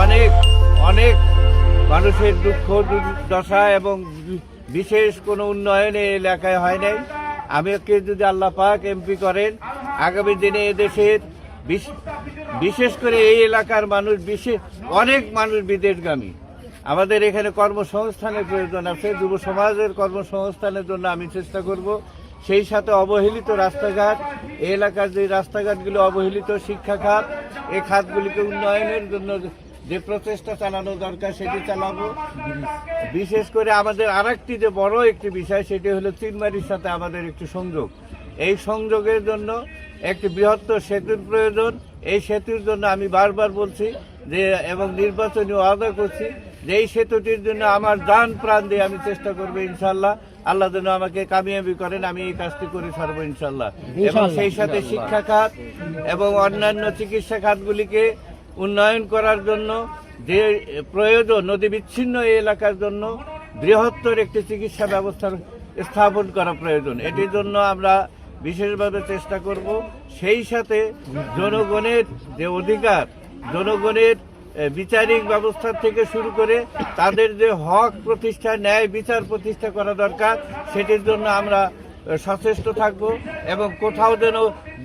অনেক অনেক মানুষের দুঃখ দশা এবং বিশেষ কোনো উন্নয়ন এই এলাকায় হয় নাই। আমাকে যদি আল্লাহ পাক এমপি করেন, আগামী দিনে এদেশের বিশেষ করে এই এলাকার মানুষ বিশেষ অনেক মানুষ বিদেশগামী। আমাদের এখানে কর্মসংস্থানের প্রয়োজন আছে, যুব সমাজের কর্মসংস্থানের জন্য আমি চেষ্টা করব। সেই সাথে অবহেলিত রাস্তাঘাট এলাকার যে রাস্তাঘাটগুলো অবহেলিত শিক্ষা খাত, এই খাতগুলিকে উন্নয়নের জন্য যে প্রচেষ্টা চালানো দরকার সেটি চালাবো। বিশেষ করে আমাদের আরেকটি যে বড় একটি বিষয় সেটি হলো চিনমারির সাথে আমাদের একটি সংযোগ। এই সংযোগের জন্য একটি বৃহত্তর সেতুর প্রয়োজন। এই সেতুর জন্য আমি বারবার বলছি যে এবং নির্বাচনী ওয়াদা করছি যে এই সেতুটির জন্য আমার দান প্রাণ দিয়ে আমি চেষ্টা করব ইনশাল্লাহ আল্লাহ যেন আমাকে কামিয়াবি করেন আমি এই কাজটি করে ছাড়বো ইনশাল্লাহ এবং সেই সাথে শিক্ষা খাত এবং অন্যান্য চিকিৎসা খাতগুলিকে উন্নয়ন করার জন্য, যে প্রয়োজন নদী বিচ্ছিন্ন এই এলাকার জন্য বৃহত্তর একটি চিকিৎসা ব্যবস্থার স্থাপন করা প্রয়োজন। এটির জন্য আমরা বিশেষভাবে চেষ্টা করব। সেই সাথে জনগণের যে অধিকার, জনগণের বিচারিক ব্যবস্থা থেকে শুরু করে তাদের যে হক প্রতিষ্ঠা, ন্যায় বিচার প্রতিষ্ঠা করা দরকার, সেটির জন্য আমরা সচেষ্ট থাকব এবং কোথাও যেন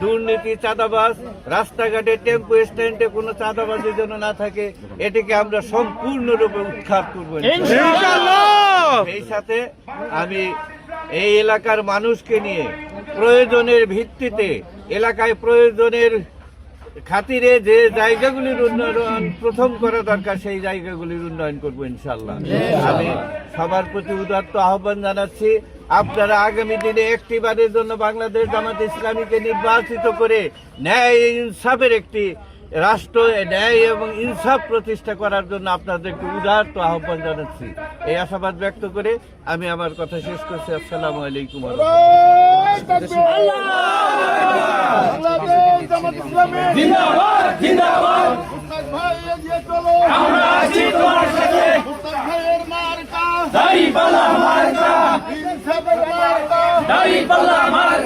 দুর্নীতি চাঁদাবাজ রাস্তাঘাটে টেম্পো স্ট্যান্ডে কোনো চাঁদাবাজি যেন না থাকে এটিকে আমরা সম্পূর্ণরূপে উৎখাত করব এই সাথে আমি এই এলাকার মানুষকে নিয়ে প্রয়োজনের ভিত্তিতে এলাকায় প্রয়োজনের খাতিরে যে জায়গাগুলির উন্নয়ন প্রথম করা দরকার সেই জায়গাগুলির উন্নয়ন করব ইনশাল্লাহ আমি সবার প্রতি উদাত্ত আহ্বান জানাচ্ছি। আপনারা আগামী দিনে একটিবারের জন্য বাংলাদেশ জামাত ইসলামীকে নির্বাচিত করে ন্যায় ইনসাফের একটি রাষ্ট্র ন্যায় এবং ইনসাফ প্রতিষ্ঠা করার জন্য আপনাদেরকে উদার্ত আহ্বান জানাচ্ছি। এই আশাবাদ ব্যক্ত করে আমি আমার কথা শেষ করছি। আসসালামু আলাইকুম আমরা আছি তোমার সাথে। দাড়ি পাল্লা মার